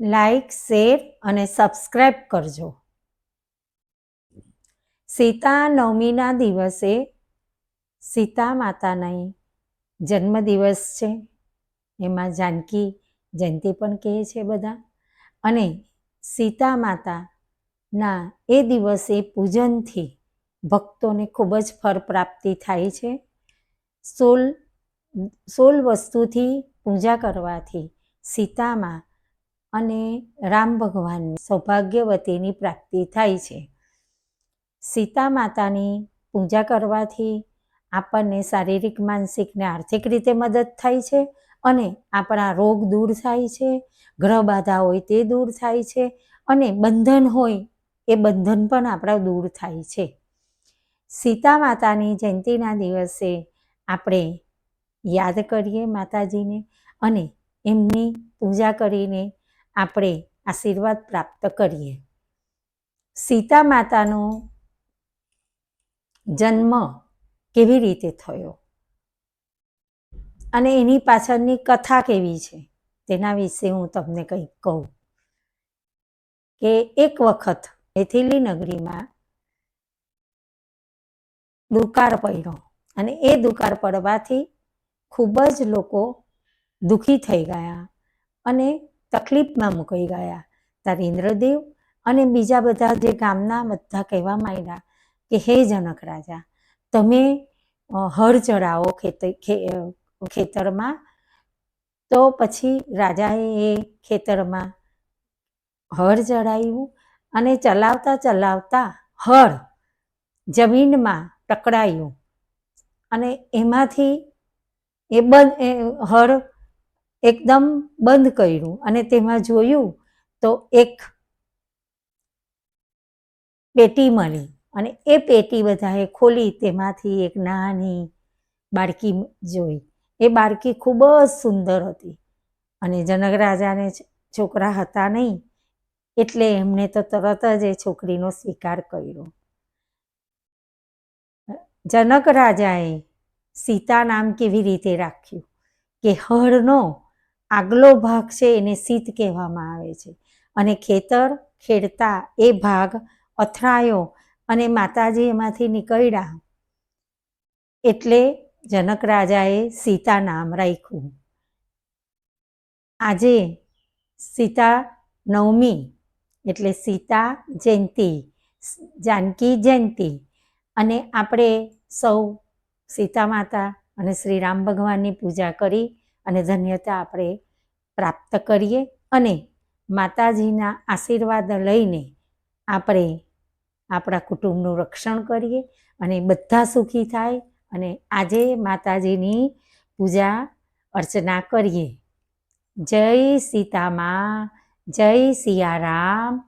Like, share અને subscribe કરજો. સીતા નવમીના દિવસે સીતા માતાની જન્મદિવસ છે. એમાં જાનકી જયંતી પણ કહે છે બધા. અને સીતા માતાના એ દિવસે પૂજનથી ભક્તોને ખૂબ જ ફળ પ્રાપ્તિ થાય છે. સોલ સોલ વસ્તુથી પૂજા કરવાથી સીતામાં અને રામ ભગવાનની સૌભાગ્યવતીની પ્રાપ્તિ થાય છે. સીતા માતાની પૂજા કરવાથી આપણને શારીરિક, માનસિક ને આર્થિક રીતે મદદ થાય છે અને આપણા રોગ દૂર થાય છે, ગ્રહ બાધા હોય તે દૂર થાય છે અને બંધન હોય એ બંધન પણ આપણા દૂર થાય છે. સીતા માતાની જયંતીના દિવસે આપણે યાદ કરીએ માતાજીને અને એમની પૂજા કરીને આપણે આશીર્વાદ પ્રાપ્ત કરીએ. સીતા માતાનો જન્મ કેવી રીતે થયો? અને એની પાછળની કથા કેવી છે? તેના વિશે હું તમને કંઈક કહું. કે એક વખત એથિલી નગરીમાં દુકાળ પડ્યો અને એ દુકાળ પડવાથી ખૂબ જ લોકો દુઃખી થઈ ગયા અને તકલીફમાં મુકાઈ ગયા. ત્યારે ઇન્દ્રદેવ અને બીજા બધા જે ગામના બધા કહેવા માંડ્યા કે, હે જનક રાજા, તમે હળ ચડાવો ખેતરમાં. તો પછી રાજાએ એ ખેતરમાં હળ ચડાવ્યું અને ચલાવતા ચલાવતા હળ જમીનમાં ટકરાયું અને એમાંથી એ બંધ હળ એકદમ બંધ કર્યું અને તેમાં જોયું તો એક પેટી મળી અને એ પેટી બધાએ ખોલી તેમાંથી એક નાની બાળકી જોઈ. એ બાળકી ખૂબ જ સુંદર હતી અને જનક રાજાને છોકરા હતા નહીં એટલે એમણે તો તરત જ એ છોકરીનો સ્વીકાર કર્યો. જનક રાજાએ સીતા નામ કેવી રીતે રાખ્યું? કે હળનો આગલો ભાગ છે એને સીત કહેવામાં આવે છે. અને ખેતર, ખેડતા એ ભાગ અથડાયો અને માતાજી એમાંથી નીકળ્યા. એટલે જનક રાજાએ સીતા નામ રાખ્યું. આજે સીતા નવમી, એટલે સીતા જયંતી, જાનકી જયંતી. અને આપણે સૌ સીતા માતા અને શ્રી રામ ભગવાનની પૂજા કરી અને ધન્યતા આપણે પ્રાપ્ત કરીએ અને માતાજીના આશીર્વાદ લઈને આપણે આપણા કુટુંબનું રક્ષણ કરીએ અને બધા સુખી થાય અને આજે માતાજીની પૂજા અર્ચના કરીએ. જય સીતામાં, જય સિયારામ.